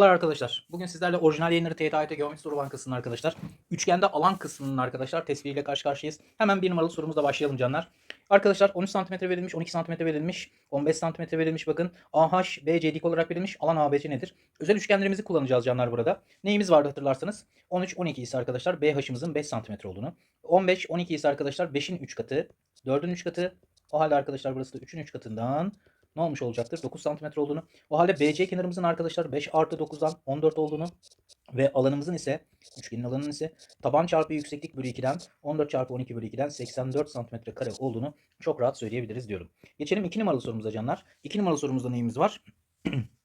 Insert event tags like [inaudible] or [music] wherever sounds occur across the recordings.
Merhabalar arkadaşlar. Bugün sizlerle orijinal yayınları TYT Geometri Soru Bankası'nın arkadaşlar. Üçgende alan kısmının arkadaşlar tespihiyle karşı karşıyayız. Hemen bir numaralı sorumuzla başlayalım canlar. Arkadaşlar 13 cm verilmiş, 12 cm verilmiş, 15 cm verilmiş bakın. AH, BC dik olarak verilmiş. Alan ABC nedir? Özel üçgenlerimizi kullanacağız canlar burada. Neyimiz vardı hatırlarsanız? 13, 12 ise arkadaşlar BH'ımızın 5 cm olduğunu. 15, 12 ise arkadaşlar 5'in 3 katı, 4'ün 3 katı. O halde arkadaşlar burası da 3'ün 3 katından ne olmuş olacaktır? 9 cm olduğunu. O halde BC kenarımızın arkadaşlar 5 artı 9'dan 14 olduğunu ve alanımızın ise üçgenin alanının ise taban çarpı yükseklik bölü 2'den 14 çarpı 12 bölü 2'den 84 cm kare olduğunu çok rahat söyleyebiliriz diyorum. Geçelim 2 numaralı sorumuza canlar. 2 numaralı sorumuzda neyimiz var? [clears throat]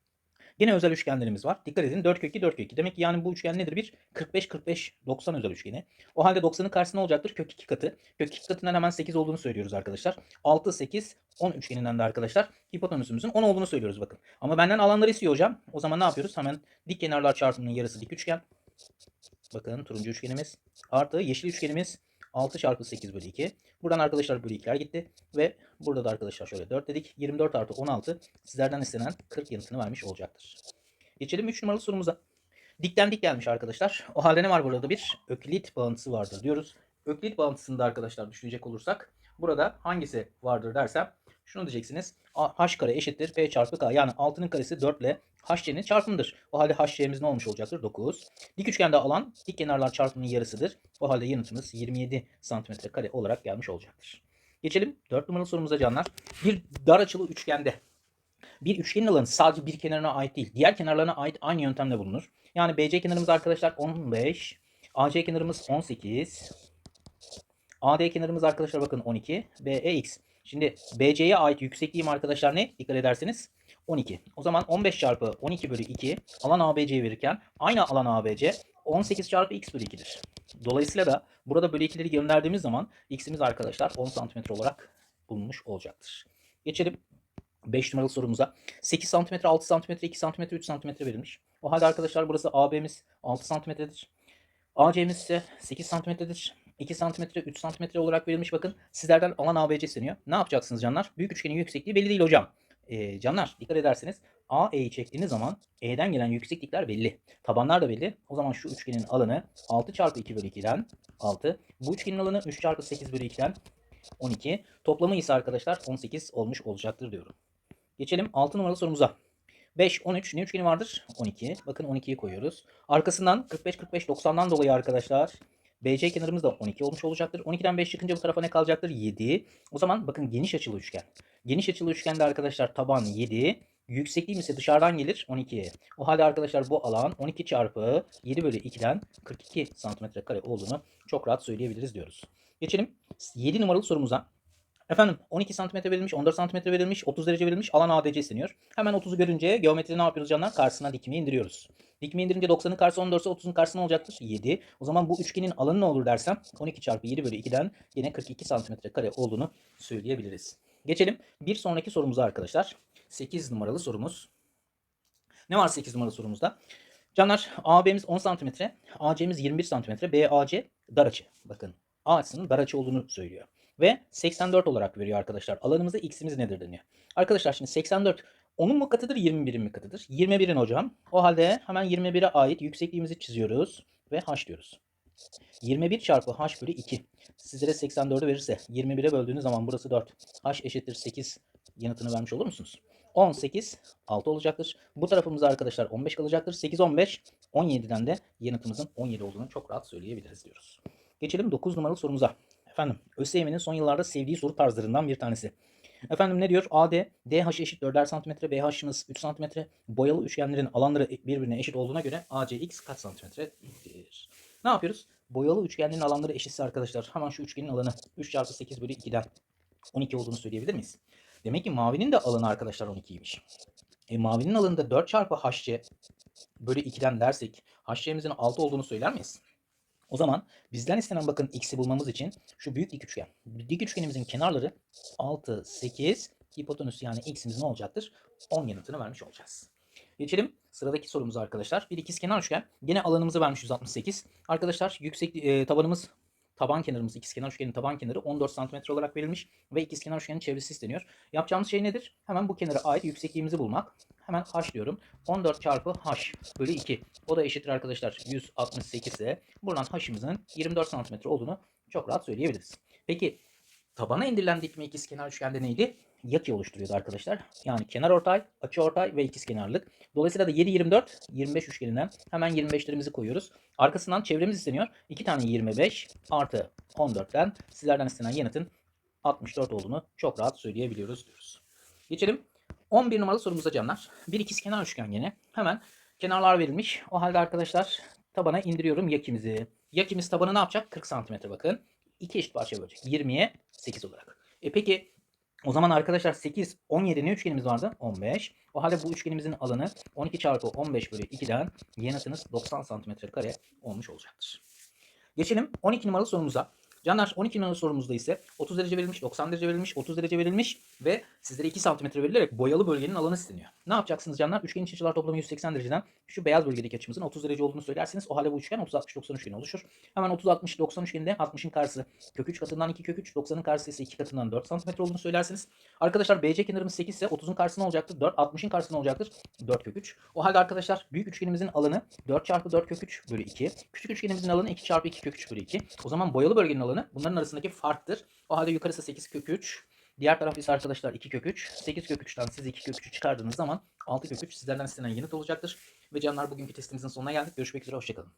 Yine özel üçgenlerimiz var. Dikkat edin 4 kök 2 4 kök 2. Demek ki yani bu üçgen nedir? Bir 45 45 90 özel üçgeni. O halde 90'ın karşısında olacaktır kök 2 katı. Kök 2 katından hemen 8 olduğunu söylüyoruz arkadaşlar. 6 8 10 üçgeninden de arkadaşlar hipotenüsümüzün 10 olduğunu söylüyoruz bakın. Ama benden alanları istiyor hocam. O zaman ne yapıyoruz? Hemen dik kenarlar çarpımının yarısı dik üçgen. Bakın turuncu üçgenimiz artı yeşil üçgenimiz 6 çarpı 8 bölü 2. Buradan arkadaşlar bölü 2'ler gitti. Ve burada da arkadaşlar şöyle 4 dedik. 24 artı 16 sizlerden istenen 40 yanıtını vermiş olacaktır. Geçelim 3 numaralı sorumuza. Dikten dik gelmiş arkadaşlar. O halde ne var burada? Bir öklit bağıntısı vardır diyoruz. Öklit bağıntısında arkadaşlar düşünecek olursak burada hangisi vardır dersem şunu diyeceksiniz. h kare eşittir p çarpı k. Yani 6'nın karesi 4 ile hc'nin çarpımıdır. O halde hc'miz ne olmuş olacaktır? 9. Dik üçgende alan dik kenarlar çarpımının yarısıdır. O halde yanıtımız 27 cm kare olarak gelmiş olacaktır. Geçelim 4 numaralı sorumuza canlar. Bir dar açılı üçgende bir üçgenin alanı sadece bir kenarına ait değil. Diğer kenarlarına ait aynı yöntemle bulunur. Yani BC kenarımız arkadaşlar 15. AC kenarımız 18. AD kenarımız arkadaşlar bakın 12. BEX. Şimdi BC'ye ait yüksekliğim arkadaşlar ne? Dikkat ederseniz 12. O zaman 15 çarpı 12 bölü 2 alan ABC verirken aynı alan ABC 18 çarpı x bölü 2'dir. Dolayısıyla da burada bölü 2'leri gönderdiğimiz zaman x'imiz arkadaşlar 10 cm olarak bulunmuş olacaktır. Geçelim 5 numaralı sorumuza. 8 cm, 6 cm, 2 cm, 3 cm verilmiş. O halde arkadaşlar burası AB'miz 6 cm'dir. AC'miz ise 8 cm'dir. 2 cm, 3 cm olarak verilmiş bakın. Sizlerden alan ABC isteniyor. Ne yapacaksınız canlar? Büyük üçgenin yüksekliği belli değil hocam. Ee, canlar dikkat ederseniz AE'yi çektiğiniz zaman E'den gelen yükseklikler belli. Tabanlar da belli. O zaman şu üçgenin alanı 6 çarpı 2 bölü 2'den 6. Bu üçgenin alanı 3 çarpı 8 bölü 2'den 12. Toplamı ise arkadaşlar 18 olmuş olacaktır diyorum. Geçelim 6 numaralı sorumuza. 5, 13 ne üçgeni vardır? 12. Bakın 12'yi koyuyoruz. Arkasından 45, 45, 90'dan dolayı arkadaşlar BC kenarımız da 12 olmuş olacaktır. 12'den 5 çıkınca bu tarafa ne kalacaktır? 7. O zaman bakın geniş açılı üçgen. Geniş açılı üçgende arkadaşlar taban 7. Yüksekliğim ise dışarıdan gelir 12. O halde arkadaşlar bu alan 12 çarpı 7 bölü 2'den 42 santimetre kare olduğunu çok rahat söyleyebiliriz diyoruz. Geçelim 7 numaralı sorumuza. Efendim 12 cm verilmiş, 14 cm verilmiş, 30 derece verilmiş, alan ADC isteniyor. Hemen 30'u görünce geometride ne yapıyoruz canlar? Karşısına dikmeyi indiriyoruz. Dikmeyi indirince 90'ın karşısı 14 ise 30'un karşısı olacaktır? 7. O zaman bu üçgenin alanı ne olur dersem 12 çarpı 7 bölü 2'den yine 42 cm kare olduğunu söyleyebiliriz. Geçelim bir sonraki sorumuza arkadaşlar. 8 numaralı sorumuz. Ne var 8 numaralı sorumuzda? Canlar AB'miz 10 cm, AC'miz 21 cm, BAC dar açı. Bakın A açısının dar açı olduğunu söylüyor. Ve 84 olarak veriyor arkadaşlar. Alanımızda x'imiz nedir deniyor. Arkadaşlar şimdi 84 onun mu katıdır 21'in mi katıdır? 21'in hocam. O halde hemen 21'e ait yüksekliğimizi çiziyoruz ve h diyoruz. 21 çarpı h bölü 2. Sizlere 84'ü verirse 21'e böldüğünüz zaman burası 4. h eşittir 8 yanıtını vermiş olur musunuz? 18 6 olacaktır. Bu tarafımızda arkadaşlar 15 kalacaktır. 8 15 17'den de yanıtımızın 17 olduğunu çok rahat söyleyebiliriz diyoruz. Geçelim 9 numaralı sorumuza. Efendim ÖSYM'nin son yıllarda sevdiği soru tarzlarından bir tanesi. Efendim ne diyor? AD, DH eşit 4'er santimetre, BH'ımız 3 santimetre. Boyalı üçgenlerin alanları birbirine eşit olduğuna göre ACX kaç santimetredir? Ne yapıyoruz? Boyalı üçgenlerin alanları eşitse arkadaşlar hemen şu üçgenin alanı 3 çarpı 8 bölü 2'den 12 olduğunu söyleyebilir miyiz? Demek ki mavinin de alanı arkadaşlar 12'ymiş. E, mavinin alanında 4 çarpı HC bölü 2'den dersek HC'mizin 6 olduğunu söyler miyiz? O zaman bizden istenen bakın x'i bulmamız için şu büyük dik üçgen. Dik üçgenimizin kenarları 6, 8, hipotenüs yani x'imiz ne olacaktır? 10 yanıtını vermiş olacağız. Geçelim sıradaki sorumuza arkadaşlar. Bir ikizkenar üçgen. Yine alanımızı vermiş 168. Arkadaşlar yüksek e, tabanımız taban kenarımız ikizkenar üçgenin taban kenarı 14 cm olarak verilmiş ve ikizkenar üçgenin çevresi isteniyor. Yapacağımız şey nedir? Hemen bu kenara ait yüksekliğimizi bulmak. Hemen h diyorum. 14 çarpı h bölü 2. O da eşittir arkadaşlar 168 ise buradan h'ımızın 24 cm olduğunu çok rahat söyleyebiliriz. Peki tabana indirilen dikme ikizkenar üçgende neydi? Yaki oluşturuyordu arkadaşlar. Yani kenar ortay, açı ortay ve ikizkenarlık. Dolayısıyla da 7 24 25 üçgeninden hemen 25'lerimizi koyuyoruz. Arkasından çevremiz isteniyor. 2 tane 25 artı 14'ten sizlerden istenen yanıtın 64 olduğunu çok rahat söyleyebiliyoruz diyoruz. Geçelim 11 numaralı sorumuza canlar. Bir ikizkenar üçgen yine. Hemen kenarlar verilmiş. O halde arkadaşlar tabana indiriyorum yakimizi. Yakimiz tabanı ne yapacak? 40 cm bakın. İki eşit parçaya bölecek. 20'ye 8 olarak. E peki o zaman arkadaşlar 8, 17 ne üçgenimiz vardı? 15. O halde bu üçgenimizin alanı 12 çarpı 15 bölü 2'den yanıtınız 90 cm kare olmuş olacaktır. Geçelim 12 numaralı sorumuza. Canlar 12 numaralı sorumuzda ise 30 derece verilmiş, 90 derece verilmiş, 30 derece verilmiş ve sizlere 2 cm verilerek boyalı bölgenin alanı isteniyor. Ne yapacaksınız canlar? Üçgenin iç açılar toplamı 180 dereceden şu beyaz bölgedeki açımızın 30 derece olduğunu söylerseniz o halde bu üçgen 30-60-90 üçgeni oluşur. Hemen 30-60-90 üçgeninde 60'ın karşısı kök 3 katından 2 kök 3, 90'ın karşısı ise 2 katından 4 cm olduğunu söylersiniz. Arkadaşlar BC kenarımız 8 ise 30'un karşısında olacaktır. 4, 60'ın karşısında olacaktır. 4 kök 3. O halde arkadaşlar büyük üçgenimizin alanı 4 çarpı 4 kök 3 bölü 2. Küçük üçgenimizin alanı 2 çarpı 2 kök 3 bölü 2. O zaman boyalı bölgenin alanı bunların arasındaki farktır. O halde yukarısı 8 kök 3. Diğer taraf ise arkadaşlar 2 kök 3. 8 kök 3'ten siz 2 kök 3'ü çıkardığınız zaman 6 kök 3 sizlerden istenen yanıt olacaktır. Ve canlar bugünkü testimizin sonuna geldik. Görüşmek üzere. Hoşçakalın.